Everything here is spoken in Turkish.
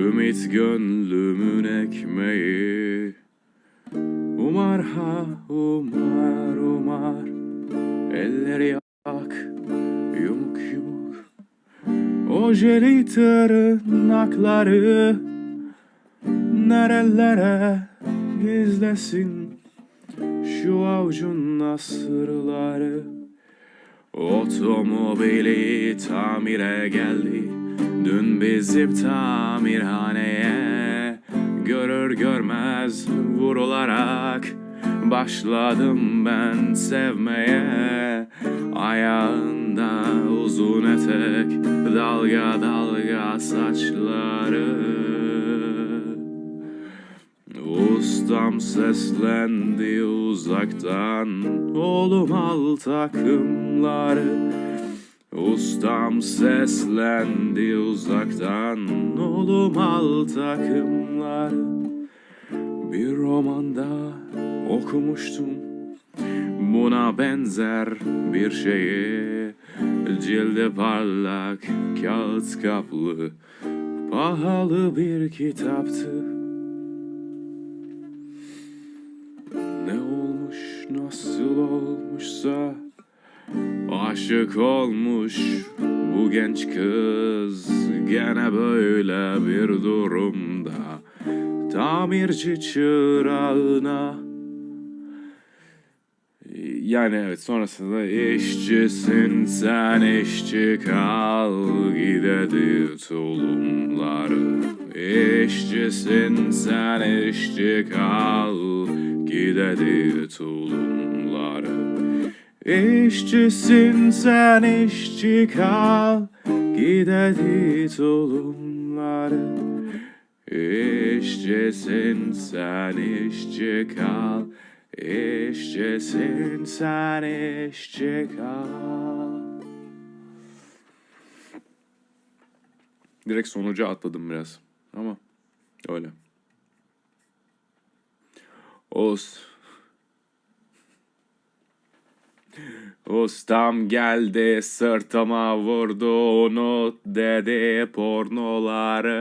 Ümit gönlümün ekmeği. Umar ha umar umar. Elleri yak yumuk yumuk. Ojeli tırnakları Nerelere gizlesin? Şu avucun nasırları Otomobili tamire geldi bizim tamirhaneye Görür görmez vurularak Başladım ben sevmeye. Ayağında uzun etek Dalga dalga saçları. Ustam seslendi uzaktan Oğlum al takımları Ustam seslendi uzaktan Oğlum al takımları Bir romanda okumuştum Buna benzer bir şeyi. Cildi parlak kağıt kaplı Pahalı bir kitaptı. Ne olmuş nasıl olmuşsa Aşık olmuş bu genç kız Gene böyle bir durumda. Tamirci çırağına yani evet sonrasında işçisin sen işçi kal gidedi tulumları İşçisin sen işçi kal gidedi tulumları İşçisin sen işçi kal. Gidedi tulumları. İşçisin sen işçi kal. İşçisin sen işçi kal. Direkt sonuca atladım biraz ama öyle. Os Ustam geldi sırtıma vurdu unut dedi pornoları